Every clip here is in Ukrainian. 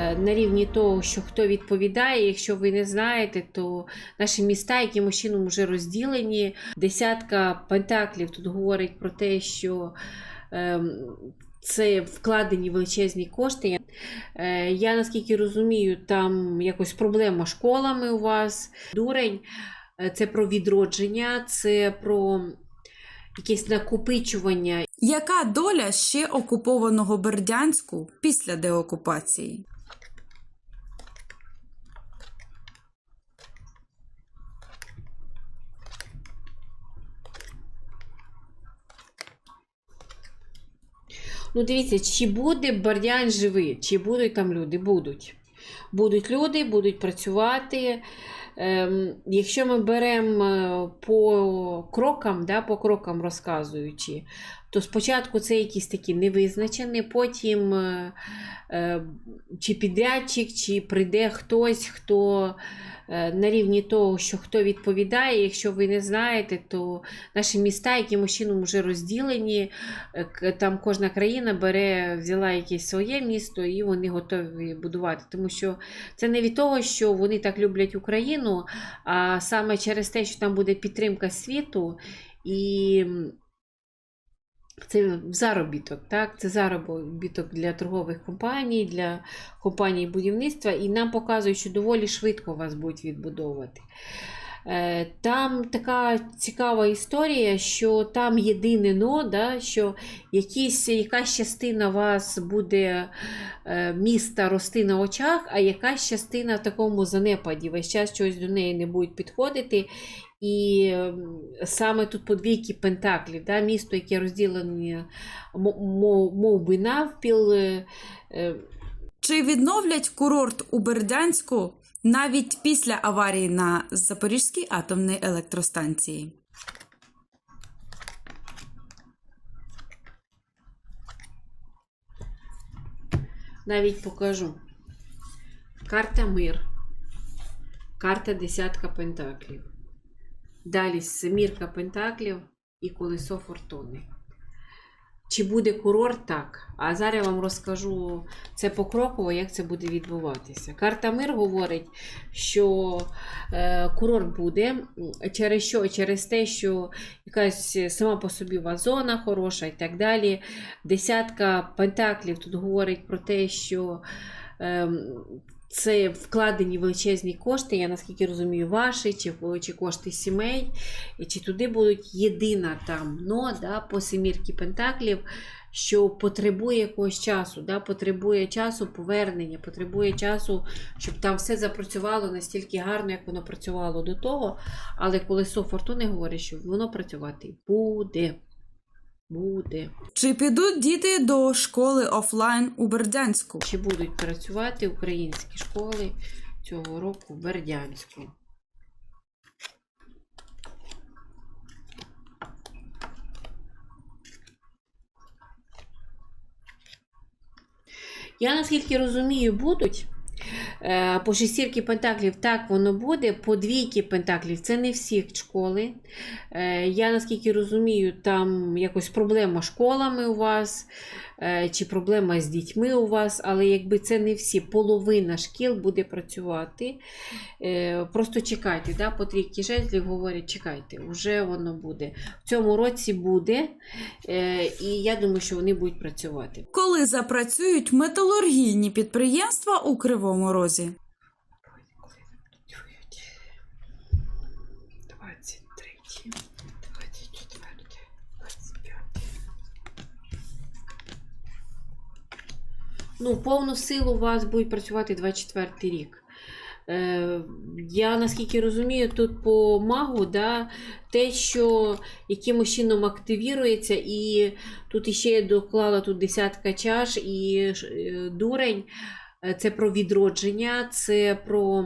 е, на рівні того, що хто відповідає. Якщо ви не знаєте, то наші міста якимось чином вже розділені. Десятка пентаклів тут говорить про те, що ем, це вкладені величезні кошти. Е, Я наскільки розумію, там якось проблема з школами у вас, дурень. Е, Це про відродження, це про якесь накопичування. Яка доля ще окупованого Бердянську після деокупації? Ну, дивіться, чи буде Бердянськ живий, чи будуть там люди? Будуть. Будуть люди, будуть працювати. Ем, якщо ми беремо е, по крокам, да, по крокам розказуючи, то спочатку це якісь такі невизначені, потім е, е, чи підрядчик, чи прийде хтось, хто е, на рівні того, що хто відповідає. Якщо ви не знаєте, то наші міста якимось чином вже розділені. Е, Там кожна країна бере, взяла якесь своє місто і вони готові будувати. Тому що це не від того, що вони так люблять Україну, а саме через те, що там буде підтримка світу і. Це заробіток, так? Це заробіток для торгових компаній, для компаній будівництва, і нам показують, що доволі швидко вас будуть відбудовувати. Е, Там така цікава історія, що там єдине но, да, що якісь, якась частина вас буде е, міста рости на очах, а якась частина в такому занепаді. Весь час щось до неї не будуть підходити. І ем, саме тут по двійки пентаклів, да, місто, яке розділене мо- мов, мов би навпіл. е, Чи відновлять курорт у Бердянську навіть після аварії на Запорізькій атомній електростанції? Навіть покажу. Карта мир. Карта десятка пентаклів. Далі семірка пентаклів і колесо фортуни. Чи буде курорт так? А зараз я вам розкажу це покроково, як це буде відбуватися. Карта мир говорить, що е, курорт буде. Через що? Через те, що якась сама по собі у вас зона хороша і так далі. Десятка пентаклів тут говорить про те, що ем, це вкладені величезні кошти, я наскільки розумію, ваші, чи, чи кошти сімей, чи туди будуть єдина там но, да, по семірки пентаклів, що потребує якогось часу, да, потребує часу повернення, потребує часу, щоб там все запрацювало настільки гарно, як воно працювало до того. Але колесо фортуни говорить, що воно працювати буде. Буде. Чи підуть діти до школи офлайн у Бердянську? Чи будуть працювати українські школи цього року в Бердянську? Я наскільки розумію, будуть. Е, По шестірки пентаклів так воно буде. По двійки пентаклів це не всі школи. Е, Я наскільки розумію, там якось проблема школами у вас, чи проблема з дітьми у вас, але якби це не всі, половина шкіл буде працювати. Е, Просто чекайте, да? по трійки жезлів говорять, чекайте, вже воно буде. В цьому році буде, е, і я думаю, що вони будуть працювати. Коли запрацюють металургійні підприємства у Кривому Розі? 23, 24, 25. Ну, повну силу у вас будуть працювати 24 рік. Е, я наскільки розумію, тут по магу, да, те, що якимось чином активірується, і тут іще я доклала тут десятка чаш і е, дурень. Е, Це про відродження, це про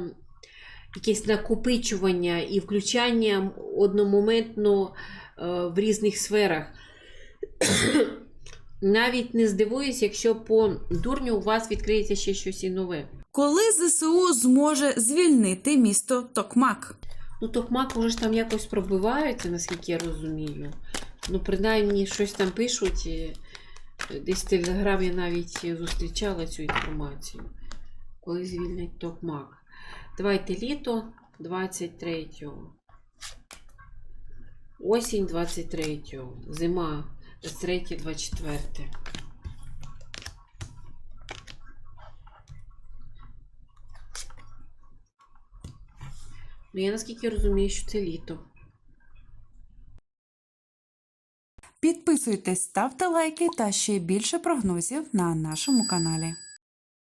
якесь накопичування і включання одномоментно в різних сферах. Навіть не здивуюсь, якщо по дурню у вас відкриється ще щось і нове. Коли ЗСУ зможе звільнити місто Токмак? Ну, Токмак уже ж там якось пробиваються, наскільки я розумію. Ну, принаймні, щось там пишуть. е, Десь в Телеграм я навіть зустрічала цю інформацію. Коли звільнять Токмак. Давайте літо 23-го. Осінь 23-го. Зима 23-24. Ну, я наскільки розумію, що це літо. Підписуйтесь, ставте лайки та ще більше прогнозів на нашому каналі.